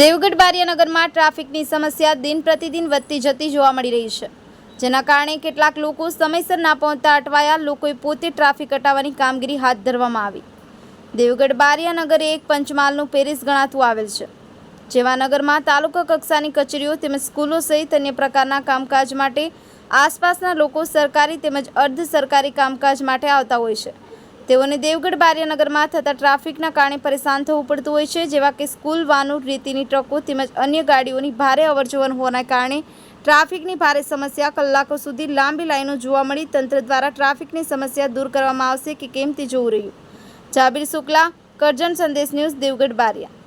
દેવગઢ બારિયાનગરમાં ટ્રાફિકની સમસ્યા દિન પ્રતિદિન વધતી જતી જોવા મળી રહી છે, જેના કારણે કેટલાક લોકો સમયસર ના પહોંચતા અટવાયા, લોકોએ પોતે ટ્રાફિક હટાવવાની કામગીરી હાથ ધરવામાં આવી. દેવગઢ બારિયાનગર એક પંચમહાલનું પેરિસ ગણાતું આવેલ છે જેવા નગરમાં તાલુકા કક્ષાની કચેરીઓ તેમજ સ્કૂલો સહિત અન્ય પ્રકારના કામકાજ માટે આસપાસના લોકો સરકારી તેમજ અર્ધ સરકારી કામકાજ માટે આવતા હોય છે. તેઓને દેવગઢ બારિયાનગરમાં થતા ટ્રાફિકના કારણે પરેશાન થવું પડતું હોય છે, જેવા કે સ્કૂલ વાનુ રેતીની ટ્રકો તેમજ અન્ય ગાડીઓની ભારે અવરજવર હોવાના કારણે ટ્રાફિકની ભારે સમસ્યા કલાકો સુધી લાંબી લાઈનો જોવા મળી. તંત્ર દ્વારા ટ્રાફિકની સમસ્યા દૂર કરવામાં આવશે કે કેમ તે જોવું રહ્યું. જાબીર શુક્લા, કરજણ સંદેશ ન્યૂઝ, દેવગઢ બારિયા.